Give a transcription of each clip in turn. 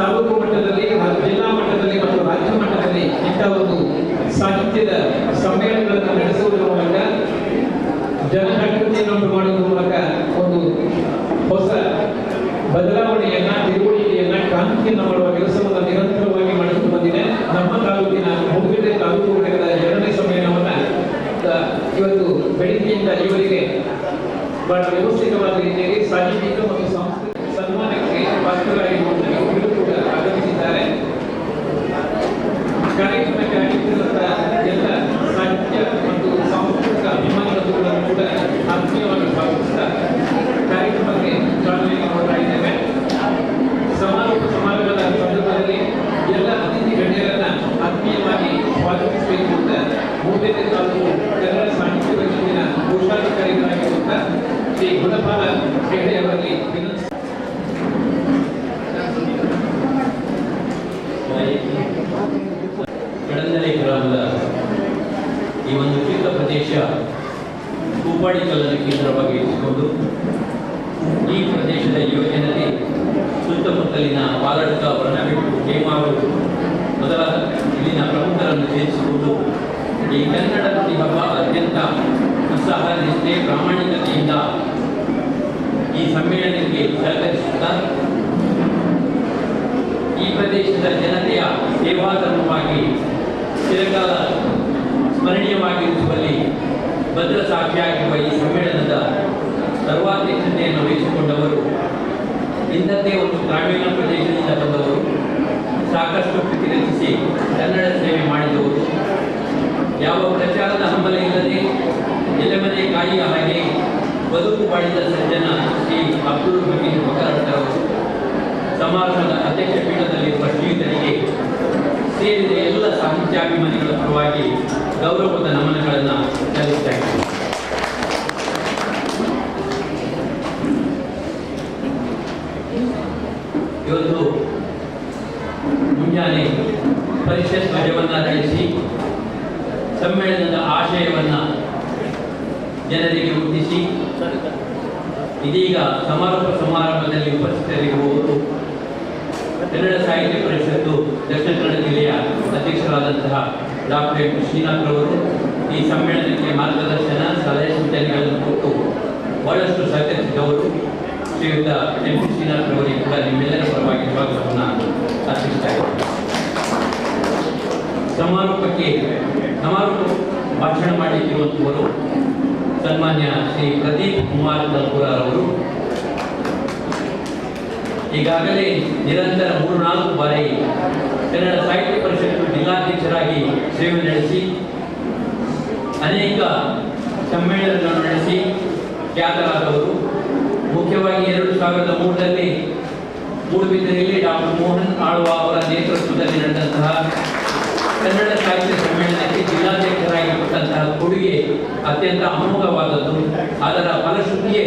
ತಾಲೂಕು ಮಟ್ಟದಲ್ಲಿ ಜಿಲ್ಲಾ ಮಟ್ಟದಲ್ಲಿ ಮತ್ತು ರಾಜ್ಯ ಮಟ್ಟದಲ್ಲಿ ಇಂಥ ಒಂದು ಸಾಹಿತ್ಯದ ಸಮ್ಮೇಳನಗಳನ್ನು ನಡೆಸುವುದರ ಮೂಲಕ ಜನಜಾಗೃತಿಯನ್ನು ಉಂಟು ಮಾಡುವುದರ ಮೂಲಕ ಒಂದು ಹೊಸ ಬದಲಾವಣೆಯನ್ನ ತಿಳುವಳಿಕೆಯನ್ನ ಕ್ರಾಂತಿಯನ್ನು ಮಾಡುವ ಕೆಲಸವನ್ನು ನಿರಂತರವಾಗಿ ಮಾಡಿಕೊಂಡು ಬಂದಿದೆ. ನಮ್ಮ ತಾಲೂಕಿನ ಮೂಡಿಗೆರೆ ತಾಲೂಕು ಘಟಕದ ಎರಡನೇ ಸಮ್ಮೇಳನವನ್ನ ಇವತ್ತು ಬೆಳಿಗ್ಗೆಯಿಂದ ಇವರಿಗೆ ಬಹಳ ವ್ಯವಸ್ಥಿತವಾದ ರೀತಿಯಲ್ಲಿ ಸಾಹಿತ್ಯಿಕ ಸಂಚರಿಸುವುದು ಈ ಕನ್ನಡತಿ ಹಬ್ಬ ಅತ್ಯಂತ ಉತ್ಸಾಹ, ನಿಷ್ಠೆ, ಪ್ರಾಮಾಣಿಕತೆಯಿಂದ ಈ ಸಮ್ಮೇಳನಕ್ಕೆ ಸಹಕರಿಸುತ್ತಾ ಈ ಪ್ರದೇಶದ ಜನತೆಯ ಸೇವಾಧರ್ಮವಾಗಿ, ಚಿರಕಾಲ ಸ್ಮರಣೀಯವಾಗಿರಿಸುವಲ್ಲಿ ಭದ್ರ ಸಾಕ್ಷಿಯಾಗಿರುವ ಈ ಸಮ್ಮೇಳನದ ಸರ್ವಾಧ್ಯಕ್ಷತೆಯನ್ನು ವಹಿಸಿಕೊಂಡವರು ಇಂಥದ್ದೇ ಒಂದು ಗ್ರಾಮೀಣ ಪ್ರದೇಶದಿಂದ ಬಂದವರು. ಸಾಕಷ್ಟು ಪ್ರೀತಿ ರಚಿಸಿ ಕನ್ನಡ ಸೇವೆ ಮಾಡಿದರು ಯಾವ ಪ್ರಚಾರದ ಹಂಬಲ ಇಲ್ಲದೆ ಎಲೆಮನೆ ಕಾಯಿಯ ಹಾಗೆ ಬದುಕು ಮಾಡಿದ ಸಜ್ಜನ ಶ್ರೀ ಅಬ್ದುಲ್ ಹಮೀದ್ ಮಕರಂಡವರು ಸಮಾರಂಭದ ಅಧ್ಯಕ್ಷ ಪೀಠದಲ್ಲಿರುವ ಶ್ರೀಧರಿಗೆ ಸೇರಿದ ಎಲ್ಲ ಸಾಹಿತ್ಯಾಭಿಮಾನಿಗಳ ಪರವಾಗಿ ಗೌರವದ ನಮನಗಳನ್ನು ಸಲ್ಲಿಸ್ತಾ ಪರಿಷತ್ ಧ್ವಜವನ್ನು ಧರಿಸಿ ಸಮ್ಮೇಳನದ ಆಶಯವನ್ನು ಜನರಿಗೆ ಮುಟ್ಟಿಸಿ ಇದೀಗ ಸಮಾರೋಪ ಸಮಾರಂಭದಲ್ಲಿ ಉಪಸ್ಥಿತರಿರುವವರು ಕನ್ನಡ ಸಾಹಿತ್ಯ ಪರಿಷತ್ತು ದಕ್ಷಿಣ ಕನ್ನಡ ಜಿಲ್ಲೆಯ ಅಧ್ಯಕ್ಷರಾದಂತಹ ಡಾಕ್ಟರ್ ಶ್ರೀನಾಥ್ ರವರು ಈ ಸಮ್ಮೇಳನಕ್ಕೆ ಮಾರ್ಗದರ್ಶನ, ಸಲಹೆ ಸೂಚನೆಗಳನ್ನು ಕೊಟ್ಟು ಬಹಳಷ್ಟು ಸಹಕರಿಸಿದವರು. ಶ್ರೀಯುತ ಎಂ ಶ್ರೀನಾಥ್ ರವರಿಗೆ ಕೂಡ ನಿಮ್ಮೆಲ್ಲರ ಪರವಾಗಿ ಸ್ವಾಗತವನ್ನು ಅರ್ಪಿಸ್ತಾ ಇದ್ದೇನೆ. ಸಮಾರೋಪಕ್ಕೆ ಸಮಾರೋಪ ಭಾಷಣ ಮಾಡಲಿಕ್ಕಿರುವಂಥವರು ಸನ್ಮಾನ್ಯ ಶ್ರೀ ಪ್ರದೀಪ್ ಕುಮಾರ್ ಅವರು ಈಗಾಗಲೇ ನಿರಂತರ ಮೂರು ನಾಲ್ಕು ಬಾರಿ ಕನ್ನಡ ಸಾಹಿತ್ಯ ಪರಿಷತ್ತು ಜಿಲ್ಲಾಧ್ಯಕ್ಷರಾಗಿ ಸೇವೆ ನಡೆಸಿ, ಅನೇಕ ಸಮ್ಮೇಳನಗಳನ್ನು ನಡೆಸಿ ಖ್ಯಾತರಾದವರು. ಮುಖ್ಯವಾಗಿ ಎರಡು ಸಾವಿರದ ಮೂರರಲ್ಲಿ ಮೂಡುಬಿದ್ದರೆಯಲ್ಲಿ ಡಾಕ್ಟರ್ ಮೋಹನ್ ಆಳ್ವ ಅವರ ನೇತೃತ್ವದಲ್ಲಿ ನಡೆದಂತಹ ಕನ್ನಡ ಸಾಹಿತ್ಯ ಸಮ್ಮೇಳನಕ್ಕೆ ಜಿಲ್ಲಾಧ್ಯಕ್ಷರಾಗಿ ಕೊಟ್ಟಂತಹ ಕೊಡುಗೆ ಅತ್ಯಂತ ಅಮೋಘವಾದದ್ದು. ಅದರ ಫಲಶ್ರುತಿಯೇ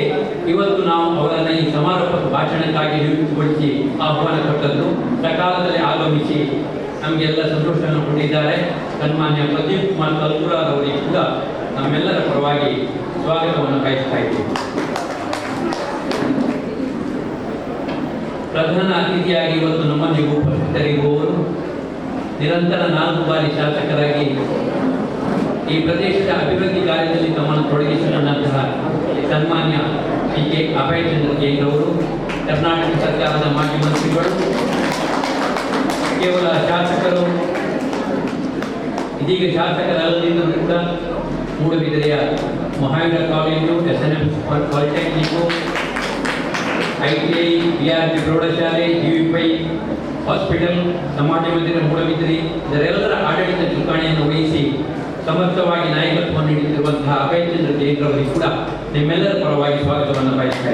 ಇವತ್ತು ನಾವು ಅವರನ್ನು ಈ ಸಮಾರೋಪ ಭಾಷಣಕ್ಕಾಗಿ ನಿಯುಕ್ತಿಗೊಳಿಸಿ ಆಹ್ವಾನ ಕೊಟ್ಟದ್ದು. ಸಕಾಲದಲ್ಲಿ ಆಗಮಿಸಿ ನಮಗೆಲ್ಲ ಸಂತೋಷವನ್ನು ಕೊಟ್ಟಿದ್ದಾರೆ. ಸನ್ಮಾನ್ಯ ಪ್ರದೀಪ್ ಕುಮಾರ್ ಕಲ್ಪುರಾರ್ ಅವರಿಗೆ ಕೂಡ ನಮ್ಮೆಲ್ಲರ ಪರವಾಗಿ ಸ್ವಾಗತವನ್ನು ಬಯಸ್ತಾ ಇದ್ದೀವಿ. ಪ್ರಧಾನ ಅತಿಥಿಯಾಗಿ ಇವತ್ತು ನಮ್ಮಲ್ಲಿ ಉಪಸ್ಥಿತರಿರುವವರು ನಿರಂತರ ನಾಲ್ಕು ಬಾರಿ ಶಾಸಕರಾಗಿ ಈ ಪ್ರದೇಶದ ಅಭಿವೃದ್ಧಿ ಕಾರ್ಯದಲ್ಲಿ ತಮ್ಮನ್ನು ತೊಡಗಿಸಿಕೊಂಡಂತಹ ಸನ್ಮಾನ್ಯ ಶ್ರೀ ಕೆ ಅಭಯಚಂದ್ರ ಜೈನ್ ಅವರು ಕರ್ನಾಟಕ ಸರ್ಕಾರದ ಮಾಜಿ ಮಂತ್ರಿಗಳು, ಕೇವಲ ಶಾಸಕರು, ಇದೀಗ ಶಾಸಕರಲ್ಲದಿದ್ದರೂ ಕೂಡ Mahaveera college, S N M polytechnic I T I, B R P ಪ್ರೌಢಶಾಲೆ ವಿ ಪೈ ಹಾಸ್ಪಿಟಲ್ ಸಮಾಜ ಮಂದಿರ ಮೂಡಬಿದ್ರಿ ಇದರೆಲ್ಲರ ಆಡಳಿತ ಚುಕ್ಕಾಣಿಯನ್ನು ವಹಿಸಿ ಸಮರ್ಥವಾಗಿ ನಾಯಕತ್ವವನ್ನು ನೀಡುತ್ತಿರುವಂತಹ ಅಭಯಚಂದ್ರ ಜೈನ್ರವರಿಗೆ ಕೂಡ ನಿಮ್ಮೆಲ್ಲರ ಪರವಾಗಿ ಸ್ವಾಗತವನ್ನು ಬಯಸ್ತಾ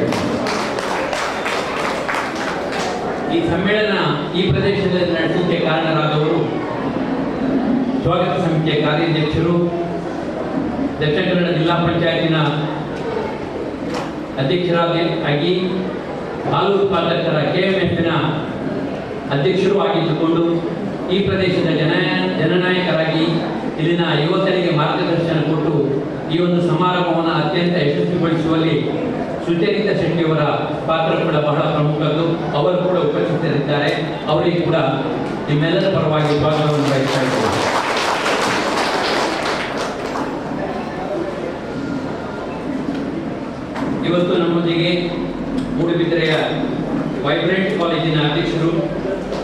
ಈ ಸಮ್ಮೇಳನ ಈ ಪ್ರದೇಶದಲ್ಲಿ ನಡೆಸಲಿಕ್ಕೆ ಕಾರಣರಾದವರು ಸ್ವಾಗತ ಸಮಿತಿಯ ಕಾರ್ಯಾಧ್ಯಕ್ಷರು, ದಕ್ಷಿಣ ಕನ್ನಡ ಜಿಲ್ಲಾ ಪಂಚಾಯತಿನ ಅಧ್ಯಕ್ಷರಾಗಿ ಹಾಲು ಉತ್ಪಾದಕರ ಕೆಎಂಎಫ್ನ ಅಧ್ಯಕ್ಷರು ಆಗಿದ್ದುಕೊಂಡು ಈ ಪ್ರದೇಶದ ಜನ, ಜನನಾಯಕರಾಗಿ ಇಲ್ಲಿನ ಯುವಕರಿಗೆ ಮಾರ್ಗದರ್ಶನ ಕೊಟ್ಟು ಈ ಒಂದು ಸಮಾರಂಭವನ್ನು ಅತ್ಯಂತ ಯಶಸ್ವಿಗೊಳಿಸುವಲ್ಲಿ ಸುಚರಿತ ಶೆಟ್ಟಿಯವರ ಪಾತ್ರ ಕೂಡ ಬಹಳ ಪ್ರಮುಖದ್ದು. ಅವರು ಕೂಡ ಉಪಸ್ಥಿತರಿದ್ದಾರೆ. ಅವರಿಗೆ ಕೂಡ ನಿಮ್ಮೆಲ್ಲರ ಪರವಾಗಿ ಸ್ವಾಗತವನ್ನು ವಹಿಸ್ತಾ ಇವತ್ತು ನಮ್ಮೊಂದಿಗೆ ಮೂಡುಬಿದ್ರೆಯ ವೈಬ್ರೆಂಟ್ ಕಾಲೇಜಿನ ಅಧ್ಯಕ್ಷರು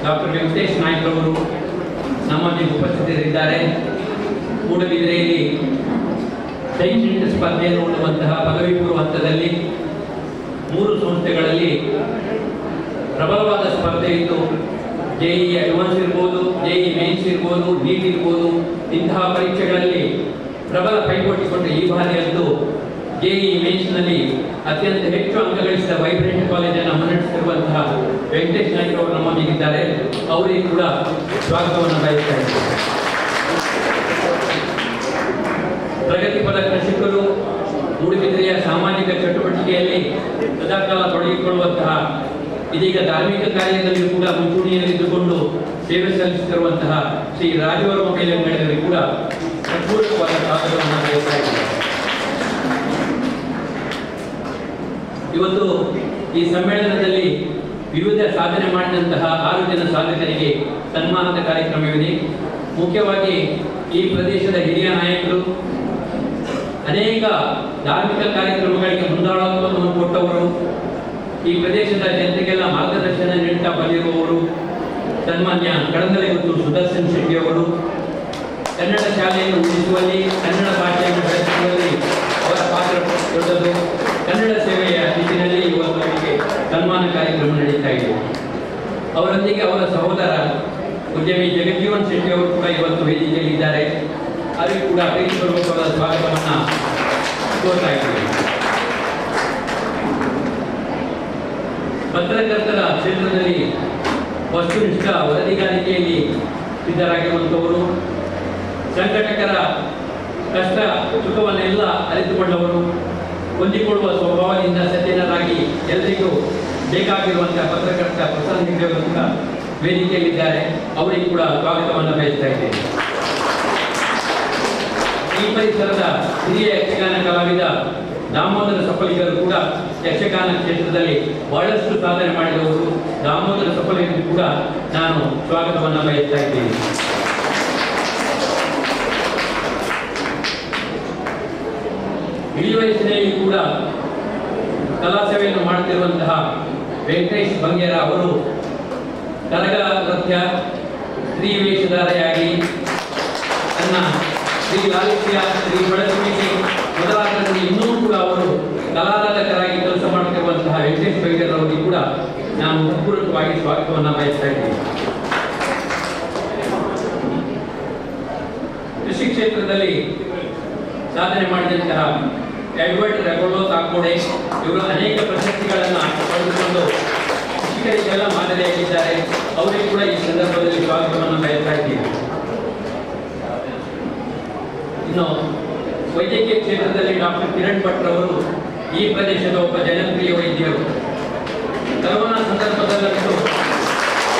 ಡಾಕ್ಟರ್ ವೆಂಕಟೇಶ್ ನಾಯ್ಕ್ ಅವರು ನಮ್ಮಲ್ಲಿ ಉಪಸ್ಥಿತರಿದ್ದಾರೆ. ಮೂಡುಬಿದಿರೆಯಲ್ಲಿ ಶೈಕ್ಷಣಿಕ ಸ್ಪರ್ಧೆಯನ್ನು ನೋಡುವಂತಹ ಪದವಿ ಪೂರ್ವ ಹಂತದಲ್ಲಿ ಮೂರು ಸಂಸ್ಥೆಗಳಲ್ಲಿ ಪ್ರಬಲವಾದ ಸ್ಪರ್ಧೆ ಇತ್ತು ಜೆಇ ಅಡ್ವಾನ್ಸ್ ಇರ್ಬೋದು ಜೆಇ ಮೇನ್ಸ್ ಇರ್ಬೋದು ನೀಟ್ ಇರ್ಬೋದು, ಇಂತಹ ಪರೀಕ್ಷೆಗಳಲ್ಲಿ ಪ್ರಬಲ ಪೈಪೋಟಿ ಈ ಈ ಬಾರಿಯಂತೂ ಈ ಮೇನ್ಸ್ನಲ್ಲಿ ಅತ್ಯಂತ ಹೆಚ್ಚು ಅಂಕ ಗಳಿಸಿದ ವೈಬ್ರೆಂಟ್ ಕಾಲೇಜನ್ನು ಮುನ್ನಡೆಸಿರುವಂತಹ ವೆಂಕಟೇಶ್ ನಾಯ್ಕ ಅವರು ನಮ್ಮೊಂದಿಗಿದ್ದಾರೆ ಅವರಿಗೆ ಕೂಡ ಸ್ವಾಗತವನ್ನು ಬಯಸ್ತಾ ಇದ್ದೇನೆ. ಪ್ರಗತಿಪರ ಕೃಷಿಕರು ಮೂಡುಬಿದ್ರೆಯ ಸಾಮಾಜಿಕ ಚಟುವಟಿಕೆಯಲ್ಲಿ ಸದಾಕಾಲ ತೊಡಗಿಕೊಳ್ಳುವಂತಹ ಇದೀಗ ಧಾರ್ಮಿಕ ಕಾರ್ಯದಲ್ಲಿ ಕೂಡ ಮುಂಚೂಣಿಯಲ್ಲಿದ್ದುಕೊಂಡು ಸೇವೆ ಸಲ್ಲಿಸುತ್ತಿರುವಂತಹ ಶ್ರೀ ರಾಜವರ್ಮ ಮೇಲೆ ಕೂಡ ಸಂಪೂರ್ಣವಾದ ಸ್ವಾಗತವನ್ನು ಬಯಸ್ತಾ ಇದ್ದೇನೆ. ಇವತ್ತು ಈ ಸಮ್ಮೇಳನದಲ್ಲಿ ವಿವಿಧ ಸಾಧನೆ ಮಾಡಿದಂತಹ ಆರು ಜನ ಸಾಧಕರಿಗೆ ಸನ್ಮಾನದ ಕಾರ್ಯಕ್ರಮವಿದೆ. ಮುಖ್ಯವಾಗಿ ಈ ಪ್ರದೇಶದ ಹಿರಿಯ ನಾಯಕರು, ಅನೇಕ ಧಾರ್ಮಿಕ ಕಾರ್ಯಕ್ರಮಗಳಿಗೆ ಮುಂದಾಳತ್ವವನ್ನು ಕೊಟ್ಟವರು, ಈ ಪ್ರದೇಶದ ಜನತೆಗೆಲ್ಲ ಮಾರ್ಗದರ್ಶನ ನೀಡುತ್ತಾ ಬಂದಿರುವವರು, ಸನ್ಮಾನ್ಯ ಕಡಂದಲೆಗುತ್ತು ಸುದರ್ಶನ್ ಶೆಟ್ಟಿ ಅವರು, ಕನ್ನಡ ಶಾಲೆಯನ್ನು ಉಳಿಸುವಲ್ಲಿ, ಕನ್ನಡ ಭಾಷೆಯನ್ನು ಬೆಳೆಸುವಲ್ಲಿ ಅವರ ಪಾತ್ರ ದೊಡ್ಡದು. ಕನ್ನಡ ಅವರಿಗೆ ಕಾರ್ಯಕ್ರಮ ನಡೀತಾ ಇದೆ. ಅವರೊಂದಿಗೆ ಅವರ ಸಹೋದರ ಉದ್ಯಮಿ ಜಗಜೀವನ್ ಶೆಟ್ಟಿ ಅವರು ಕೂಡ ಇವತ್ತು ವೇದಿಕೆಯಲ್ಲಿ ಇದ್ದಾರೆ ಅವರಿಗೂ ಕೂಡ ಪ್ರೀತಿಪೂರ್ವಕವಾದ ಸ್ವಾಗತವನ್ನು ಕೋರ್ತಾ ಇದ್ದೇವೆ. ಪತ್ರಕರ್ತರ ಕ್ಷೇತ್ರದಲ್ಲಿ ವಸ್ತುನಿಷ್ಠ ವರದಿಗಾರಿಕೆಯಲ್ಲಿ ಸಿದ್ಧರಾಗಿರುವಂಥವರು, ಸಂಘಟಕರ ಕಷ್ಟ ಸುಖವನ್ನೆಲ್ಲ ಅರಿತುಕೊಂಡವರು, ಹೊಂದಿಕೊಳ್ಳುವ ಸ್ವಭಾವದಿಂದ ಸಜ್ಜನರಾಗಿ ಎಲ್ಲರಿಗೂ ಬೇಕಾಗಿರುವಂತಹ ಪತ್ರಕರ್ತ ಪ್ರಸನ್ನ ಹೆಗ್ಡೆಯವರು ಕೂಡ ವೇದಿಕೆಯಲ್ಲಿದ್ದಾರೆ. ಅವರಿಗೆ ಕೂಡ ಸ್ವಾಗತವನ್ನು ಬಯಸ್ತಾ ಇದ್ದೇನೆ. ಈ ಪರಿಸರದ ಹಿರಿಯ ಯಕ್ಷಗಾನ ಕಲಾವಿದ ದಾಮೋದರ ಸಫಲಿಗರು ಕೂಡ ಯಕ್ಷಗಾನ ಕ್ಷೇತ್ರದಲ್ಲಿ ಬಹಳಷ್ಟು ಸಾಧನೆ ಮಾಡಿದವರು. ದಾಮೋದರ ಸಫಲಿಗರು ಕೂಡ ನಾನು ಸ್ವಾಗತವನ್ನು ಬಯಸ್ತಾ ಇದ್ದೇನೆ. ಇಳಿ ವಯಸ್ಸಿನಲ್ಲಿ ಕೂಡ ಕಲಾ ಸೇವೆಯನ್ನು ಮಾಡುತ್ತಿರುವಂತಹ ವೆಂಕಟೇಶ್ ಬಂಗೇರ ಅವರು ಕರಗ ನೃತ್ಯ ಸ್ತ್ರೀ ವೇಷಧಾರೆಯಾಗಿ ತನ್ನ ಶ್ರೀ ಲಾಲಿತ್ಯ ಶ್ರೀ ಬಳಸುವಿಕೆ ಮೊದಲಾದರಲ್ಲಿ ಇನ್ನೂ ಕೂಡ ಅವರು ಕಲಾರಾಧಕರಾಗಿ ಕೆಲಸ ಮಾಡುತ್ತಿರುವಂತಹ ವೆಂಕಟೇಶ್ ಬಂಗೇರ ಅವರಿಗೆ ಕೂಡ ನಾನು ಹೃತ್ಪೂರ್ವಕವಾಗಿ ಸ್ವಾಗತವನ್ನು ಬಯಸ್ತಾ ಇದ್ದೀನಿ. ಕೃಷಿ ಕ್ಷೇತ್ರದಲ್ಲಿ ಸಾಧನೆ ಮಾಡಿದಂತಹ ಎಡ್ವರ್ಡ್ ರೆಗೋಲೋ ತಾಕೋಡೆ ಇವರು ಅನೇಕ ಪ್ರಶಸ್ತಿಗಳನ್ನು ಪಡೆದುಕೊಂಡು ಶಿಕ್ಷಕರಿಗೆಲ್ಲ ಮಾದರಿಯಾಗಿದ್ದಾರೆ ಅವರಿಗೆ ಕೂಡ ಈ ಸಂದರ್ಭದಲ್ಲಿ ಸ್ವಾಗತವನ್ನು ಬಯಸ್ತಾ ಇದ್ದೀವಿ. ಇನ್ನು ವೈದ್ಯಕೀಯ ಕ್ಷೇತ್ರದಲ್ಲಿ ಡಾಕ್ಟರ್ ಕಿರಣ್ ಭಟ್ ಅವರು ಈ ಪ್ರದೇಶದ ಒಬ್ಬ ಜನಪ್ರಿಯ ವೈದ್ಯರು. ಕರೋನಾ ಸಂದರ್ಭದಲ್ಲಂತೂ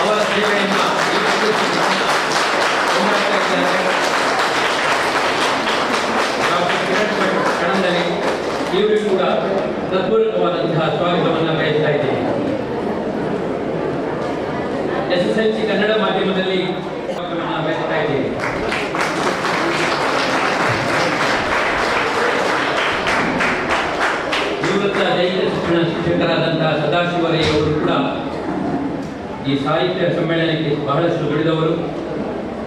ಅವರ ಸೇವೆಯನ್ನು ಡಾಕ್ಟರ್ ಕಿರಣ್ ಭಟ್ ಕಣದಲ್ಲಿ ಇವರು ಕೂಡ ಹೃತ್ಪೂರ್ವಕವಾದಂತಹ ಸ್ವಾಗತವನ್ನು ಬಯಸ್ತಾ ಇದ್ದೀನಿ. S S L C Kannada ಮಾಧ್ಯಮದಲ್ಲಿ ಸ್ವಾಗತವನ್ನು ಬಯಸ್ತಾ ಇದೆ ನಿವೃತ್ತ ದೈಹಿಕ ಶಿಕ್ಷಣ ಶಿಕ್ಷಕರಾದಂತಹ ಸದಾಶಿವರಯ್ಯವರು ಕೂಡ ಈ ಸಾಹಿತ್ಯ ಸಮ್ಮೇಳನಕ್ಕೆ ಬಹಳಷ್ಟು ದುಡಿದವರು.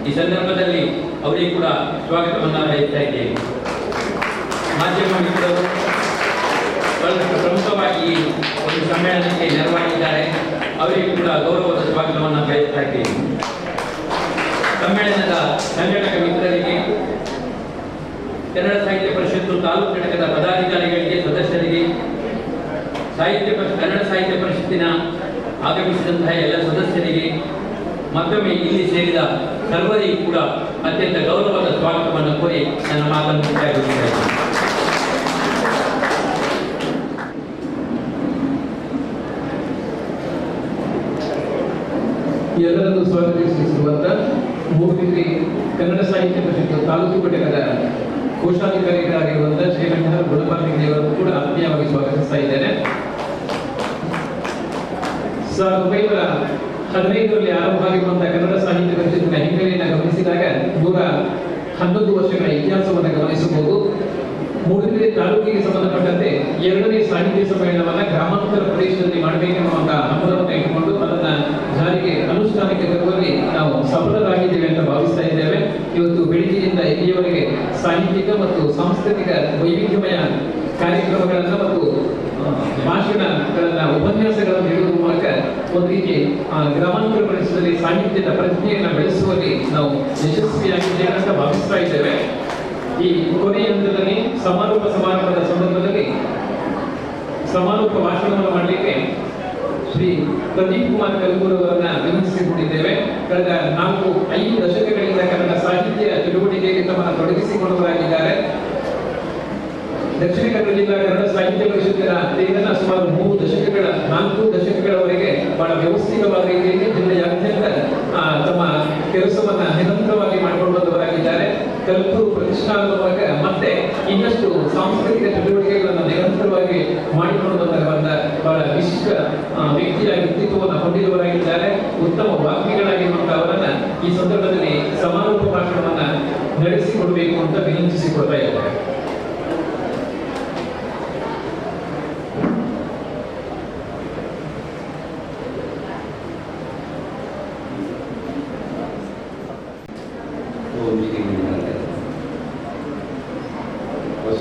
ಈ ಸಂದರ್ಭದಲ್ಲಿ ಅವರಿಗೆ ಕೂಡ ಸ್ವಾಗತವನ್ನು ಬಯಸ್ತಾ ಇದ್ದೇನೆ. ಮಾಧ್ಯಮ ಮಿತ್ರರು ಪ್ರಮುಖವಾಗಿ ಈ ಒಂದು ಸಮ್ಮೇಳನಕ್ಕೆ ನೆರವಾಗಿದ್ದಾರೆ. ಅವರಿಗೆ ಕೂಡ ಗೌರವದ ಸ್ವಾಗತವನ್ನು ಬಯಸ್ತಾ ಇದ್ದೇನೆ ಸಮ್ಮೇಳನದ ಸಂಘಟಕ ಮಿತ್ರರಿಗೆ, ಕನ್ನಡ ಸಾಹಿತ್ಯ ಪರಿಷತ್ತು ತಾಲೂಕು ಘಟಕದ ಪದಾಧಿಕಾರಿಗಳಿಗೆ, ಸದಸ್ಯರಿಗೆ, ಸಾಹಿತ್ಯ ಕನ್ನಡ ಸಾಹಿತ್ಯ ಪರಿಷತ್ತಿನ ಆಗಮಿಸಿದಂತಹ ಎಲ್ಲ ಸದಸ್ಯರಿಗೆ, ಮತ್ತೊಮ್ಮೆ ಇಲ್ಲಿ ಸೇರಿದ ಸರ್ವರಿಗೂ ಕೂಡ ಅತ್ಯಂತ ಗೌರವದ ಸ್ವಾಗತವನ್ನು ಕೋರಿ ನನ್ನ ಮಾತನ್ನು ಮುಕ್ತಾಯಗೊಳಿಸಿದ್ದೇನೆ ಎಲ್ಲರನ್ನು ಸ್ವಾಗತಿಸುವಂತ ಮೂರ್ತಿ ಕನ್ನಡ ಸಾಹಿತ್ಯ ಪರಿಷತ್ತು ತಾಲೂಕು ಘಟಕದ ಕೋಶಾಧಿಕಾರಿಗಳಾಗಿರುವಂತಹ ಶ್ರೀಕಂಠ ಗುಣಪಾಲಿಕೆಯವರನ್ನು ಕೂಡ ಆತ್ಮೀಯವಾಗಿ ಸ್ವಾಗತಿಸ್ತಾ ಇದ್ದೇನೆ. ಹದಿನೈದರಲ್ಲಿ ಆರಂಭವಾಗಿರುವಂತಹ ಕನ್ನಡ ಸಾಹಿತ್ಯ ಪರಿಷತ್ತಿನ ಹಿನ್ನೆಲೆಯನ್ನು ಗಮನಿಸಿದಾಗ ನೂರ ಹನ್ನೊಂದು ವರ್ಷಗಳ ಇತಿಹಾಸವನ್ನು ಗಮನಿಸಬಹುದು. ಮೂಡಿಗೆರೆ ತಾಲೂಕಿಗೆ ಸಂಬಂಧಪಟ್ಟಂತೆ ಎರಡನೇ ಸಾಹಿತ್ಯ ಸಮ್ಮೇಳನವನ್ನ ಗ್ರಾಮಾಂತರ ಪ್ರದೇಶದಲ್ಲಿ ಮಾಡಬೇಕೆನ್ನುವಂತಹ ಹಂಬಲವನ್ನು ಇಟ್ಟುಕೊಂಡು ಅದನ್ನ ಜಾರಿಗೆ ಅನುಷ್ಠಾನಕ್ಕೆ ತರುವಲ್ಲಿ ನಾವು ಸಫಲರಾಗಿದ್ದೇವೆ ಅಂತ ಭಾವಿಸ್ತಾ ಇದ್ದೇವೆ ಇವತ್ತು ಬೆಳಿಗ್ಗೆಯಿಂದ ಇಲ್ಲಿಯವರೆಗೆ ಸಾಹಿತ್ಯಿಕ ಮತ್ತು ಸಾಂಸ್ಕೃತಿಕ ವೈವಿಧ್ಯಮಯ ಕಾರ್ಯಕ್ರಮಗಳನ್ನು ಮತ್ತು ಭಾಷಣಗಳನ್ನು, ಉಪನ್ಯಾಸಗಳನ್ನು ನೀಡುವ ಮೂಲಕ ಒಂದು ರೀತಿ ಗ್ರಾಮಾಂತರ ಪ್ರದೇಶದಲ್ಲಿ ಸಾಹಿತ್ಯದ ಪ್ರಜ್ಞೆಯನ್ನು ಬೆಳೆಸುವಲ್ಲಿ ನಾವು ಯಶಸ್ವಿಯಾಗಿದ್ದೇವೆ ಅಂತ ಭಾವಿಸ್ತಾ ಇದ್ದೇವೆ. ಈ ಕೊನೆಯ ಹಂತದಲ್ಲಿ ಸಮಾರೋಪ ಸಮಾರಂಭದ ಸಂದರ್ಭದಲ್ಲಿ ಸಮಾರೋಪ ಭಾಷಣವನ್ನು ಮಾಡಲಿಕ್ಕೆ ಶ್ರೀ ಪ್ರದೀಪ್ ಕುಮಾರ್ ಕಲ್ಗೂರವರನ್ನ ವಿನಂತಿಸಿಕೊಂಡಿದ್ದೇವೆ ಕಳೆದ ನಾಲ್ಕು, ಐದು ದಶಕಗಳಿಂದ ಕನ್ನಡ ಸಾಹಿತ್ಯ ದಕ್ಷಿಣ ಕನ್ನಡ ಜಿಲ್ಲಾ ಕನ್ನಡ ಸಾಹಿತ್ಯ ಪರಿಷತ್ತಿನ ಅಧ್ಯಯನ ಸುಮಾರು ಮೂರು ದಶಕಗಳ, ನಾಲ್ಕು ದಶಕಗಳವರೆಗೆ ಬಹಳ ವ್ಯವಸ್ಥಿತವಾದ ರೀತಿಯಲ್ಲಿ ಜಿಲ್ಲೆಯಾದ್ಯಂತ ತಮ್ಮ ಕೆಲಸವನ್ನ ನಿರಂತರವಾಗಿ ಮಾಡಿಕೊಂಡು ಬಂದವರಾಗಿದ್ದಾರೆ ಕಲ್ಪೂರು ಪ್ರತಿಷ್ಠಾನದ ಮತ್ತೆ ಇನ್ನಷ್ಟು ಸಾಂಸ್ಕೃತಿಕ ಚಟುವಟಿಕೆಗಳನ್ನು ನಿರಂತರವಾಗಿ ಮಾಡಿಕೊಂಡು ಬಂದ ಬಹಳ ವಿಶಿಷ್ಟ ವ್ಯಕ್ತಿಯ ವ್ಯಕ್ತಿತ್ವವನ್ನು ಹೊಂದಿದವರಾಗಿದ್ದಾರೆ. ಉತ್ತಮ ವಾಗ್ಮಿಗಳಾಗಿರುವಂತಹ ಅವರನ್ನ ಈ ಸಂದರ್ಭದಲ್ಲಿ ಸಮಾರೋಪ ಭಾಷಣವನ್ನ ನಡೆಸಿಕೊಡಬೇಕು ಅಂತ ವಿನಂತಿಸಿಕೊಳ್ತಾ ಇದ್ದಾರೆ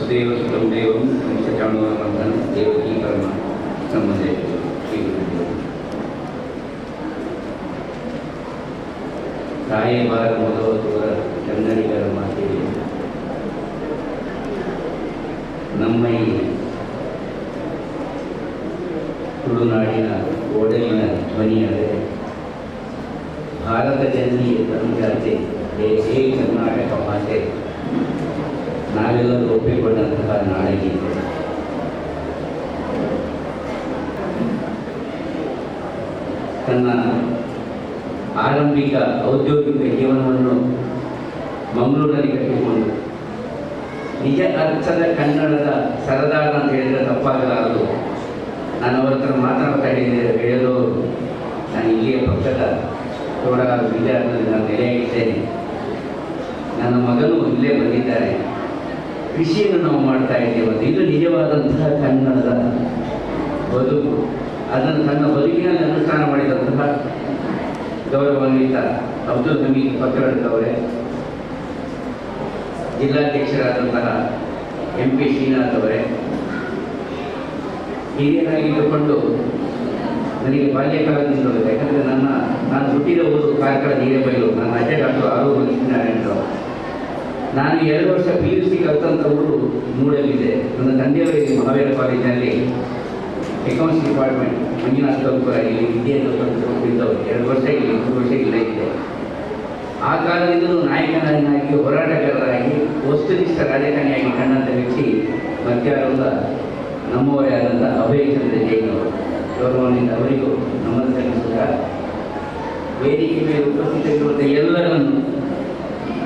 ವಸುದೇವ ಸುತಂ ದೇವಂ ವಂಶಚಾಣುವಂತನ್ ದೇವಕಿ ಪರಮ ಸಂಬಂಧೆ ಶ್ರೀ ಗುರುದೇವ ತಾಯೇ ಬಾರ ಮೊದಲ ತೋರ ಕನ್ನಡಿಗರ ಮಾತಿಗೆ ನಮ್ಮ ಈ ತುಳುನಾಡಿನ ಓಡಲಿನ ಧ್ವನಿಯಾದರೆ ಭಾರತ ಜನನೀಯ ಸಂಜಾತೆ ನಾವೆಲ್ಲರೂ ಒಪ್ಪಿಕೊಂಡಂತಹ ನಾಳೆಗೆ. ತನ್ನ ಆರಂಭಿಕ ಔದ್ಯೋಗಿಕ ಜೀವನವನ್ನು ಮಂಗಳೂರಲ್ಲಿ ಕಟ್ಟಿಕೊಂಡು ನಿಜ ಅರ್ಥದ ಕನ್ನಡದ ಸರದಾರ ಅಂತ ಹೇಳಿದರೆ ತಪ್ಪಾಗಲಾರದು. ನಾನು ಅವರ ಹತ್ರ ಮಾತಾಡ್ತಾ ಹೇಳಿದ್ದೆ ಹೇಳೋರು ನಾನು ಇಲ್ಲಿಯ ಪಕ್ಷದ ತೋಡ ವಿಚಾರದಲ್ಲಿ ನಾನು ನೆಲೆಯಾಗಿದ್ದೇನೆ. ನನ್ನ ಮಗನು ಇಲ್ಲೇ ಬಂದಿದ್ದಾರೆ. ಕೃಷಿಯನ್ನು ನಾವು ಮಾಡ್ತಾ ಇದ್ದೇವೆ. ಅಂತ ಇದು ನಿಜವಾದಂತಹ ಕನ್ನಡದ ಬದುಕು ಅದನ್ನು ತನ್ನ ಬದುಕಿನಲ್ಲಿ ಅನುಷ್ಠಾನ ಮಾಡಿದಂತಹ ಗೌರವಾನ್ವಿತ ಅಬ್ದುಲ್ ಹಮೀದ್ ಪತ್ರವರೇ ಜಿಲ್ಲಾಧ್ಯಕ್ಷರಾದಂತಹ ಎಂ ಪಿ ಶ್ರೀನಾಥ್ ಅವರೇ. ಹಿರಿಯರಾಗಿದ್ದುಕೊಂಡು ನನಗೆ ಬಾಲ್ಯಕಾಲದಿಂದಲೂ ಯಾಕಂದರೆ ನನ್ನ, ನಾನು ಹುಟ್ಟಿದ ಊರು ಕಾರ್ಕಳ ನೀರೇಬೈಲು. ನನ್ನ ಅಜ್ಜ ಡಾಕ್ಟರ್ ಆರೂರು ಲಕ್ಷ್ಮೀನಾರಾಯಣರಾವ್ ನಾನು ಎರಡು ವರ್ಷ ಪಿ ಯು ಸಿ ಕಲ್ತಂಥ ಊರು ಮೂಡಲಿದೆ ನನ್ನ ಇಲ್ಲಿ ಮಹಾವೀರ ಕಾಲೇಜಿನಲ್ಲಿ ಅಕೌಂಟ್ಸ್ ಡಿಪಾರ್ಟ್ಮೆಂಟ್ ಮಂಜುನಾಥ್ ಕಲ್ಪುರ ಇಲ್ಲಿ ವಿದ್ಯೆಯನ್ನು ಕಲ್ತುಕೊಂಡಿದ್ದವರು ಎರಡು ವರ್ಷ ಇಲ್ಲಿ, ಮೂರು ವರ್ಷ ಇಲ್ಲೇ ಇದೆ ಆ ಕಾಲದಿಂದಲೂ ನಾಯಕನಾಗಿ, ಹೋರಾಟಗಾರರಾಗಿ ವಸ್ತುನಿಷ್ಠ ರಾಜಕಾರಣಿಯಾಗಿ ಕಂಡಂಥ ವ್ಯಕ್ತಿ ಮಧ್ಯಾಹ್ನದ ನಮ್ಮವರೇ ಆದಂಥ ಅಭಯಚಂದ್ರ ಜೈನ್ ಅವರು. ಗೌರವದಿಂದ ಅವರಿಗೂ ನಮ್ಮನ್ನು ಸಲ್ಲಿಸುತ್ತಾ ವೇದಿಕೆ ಮೇಲೆ ಉಪಸ್ಥಿತರಿರುವಂಥ ಎಲ್ಲರನ್ನು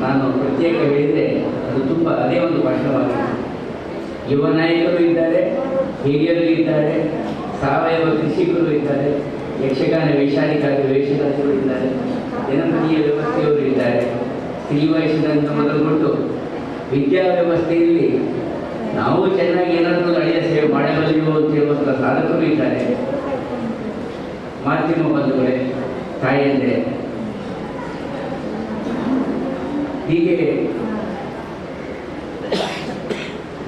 ನಾನು ಪ್ರತ್ಯೇಕ ಹೇಳಿದರೆ ಅದು ತುಂಬ ಅದೇ ಒಂದು ಭಾಷಣವಾಗಿದೆ ಯುವ ನಾಯಕರು ಇದ್ದಾರೆ, ಹಿರಿಯರು ಇದ್ದಾರೆ, ಸಾವಯವ ಕೃಷಿಕರು ಇದ್ದಾರೆ, ಯಕ್ಷಗಾನ ವೇಷಾಧಿಕಾರಿ ವೇಷಧಾರಿಗಳು ಇದ್ದಾರೆ, ಜನಪ್ರಿಯ ವ್ಯವಸ್ಥೆಯವರು ಇದ್ದಾರೆ. ಸ್ತ್ರೀ ವಯಸ್ಸಿನಿಂದ ಮೊದಲುಗೊಂಡು ವಿದ್ಯಾ ವ್ಯವಸ್ಥೆಯಲ್ಲಿ ನಾವು ಚೆನ್ನಾಗಿ ಏನಾದರೂ ನಡೆಯ ಸೇವೆ ಮಾಡಬಲ್ಲೆವು ಅಂತ ಹೇಳುವಂಥ ಸಾಧಕರು ಇದ್ದಾರೆ. ಮಾಧ್ಯಮ ಬಂಧುಗಳೇ ತಾಯಂದೆ ಹೀಗೆ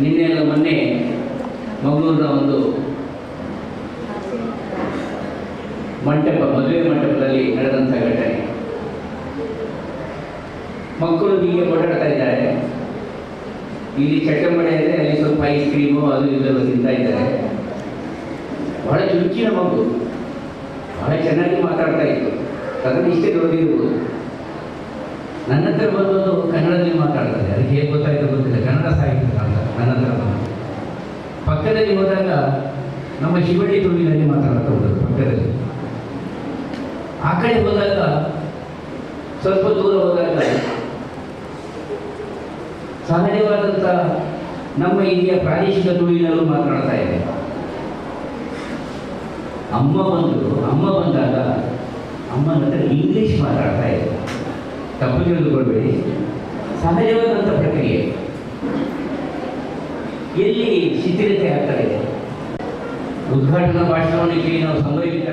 ನಿನ್ನೆಲ್ಲ ಮೊನ್ನೆ ಮಂಗಳೂರಿನ ಒಂದು ಮಂಟಪ, ಮದುವೆ ಮಂಟಪದಲ್ಲಿ ನಡೆದಂಥ ಘಟನೆ. ಮಕ್ಕಳು ಹೀಗೆ ಓಡಾಡ್ತಾ ಇದ್ದಾರೆ. ಇಲ್ಲಿ ಚಟ್ಟಂಬಡೆ ಇದೆ, ಅಲ್ಲಿ ಸ್ವಲ್ಪ ಐಸ್ ಕ್ರೀಮು ಅದು ಇದೆಲ್ಲ ತಿಂತಾ ಇದ್ದಾರೆ. ಬಹಳ ಚುಚ್ಚಿನ ಮಗು. ಬಹಳ ಚೆನ್ನಾಗಿ ಮಾತಾಡ್ತಾ ಇತ್ತು ಅದನ್ನು ಇಷ್ಟೇ ದೊಡ್ಡದಿರ್ಬೋದು ನನ್ನ ಹತ್ರ ಬಂದು ಕನ್ನಡದಲ್ಲಿ ಮಾತಾಡ್ತಾರೆ. ಅದಕ್ಕೆ ಹೇಗೆ ಗೊತ್ತಾಯ್ತು ಗೊತ್ತಿಲ್ಲ. ಕನ್ನಡ ಸಾಹಿತ್ಯ ನನ್ನ ಹತ್ರ ಬಂದು. ಪಕ್ಕದಲ್ಲಿ ಹೋದಾಗ ನಮ್ಮ ಶಿವಳ್ಳಿ ತುಳುವಿನಲ್ಲಿ ಮಾತಾಡ್ತಾ ಹೋದರು ಪಕ್ಕದಲ್ಲಿ. ಆ ಕಡೆ ಹೋದಾಗ ಸ್ವಲ್ಪ ದೂರ ಹೋದಾಗ ಸಹಜವಾದಂಥ ನಮ್ಮ ಇಲ್ಲಿಯ ಪ್ರಾದೇಶಿಕ ತುಳುವಿನಲ್ಲೂ ಮಾತನಾಡ್ತಾ ಇದೆ ಅಮ್ಮ ಬಂದರು. ಅಮ್ಮ ಬಂದಾಗ ಅಮ್ಮನ ಹತ್ರ ಇಂಗ್ಲಿಷ್ ಮಾತಾಡ್ತಾ ಇದೆ ತಪ್ಪು ತಿಳಿದುಕೊಳ್ಬೇಡಿ ಸಹಜವಾದಂಥ ಪ್ರಕ್ರಿಯೆ ಎಲ್ಲಿ ಶಿಥಿಲತೆ ಆಗ್ತಾ ಇದೆ? ಉದ್ಘಾಟನಾ ಭಾಷಣವನ್ನು ಇಲ್ಲಿ ನಾವು ಸಂಭವಿಸಿದ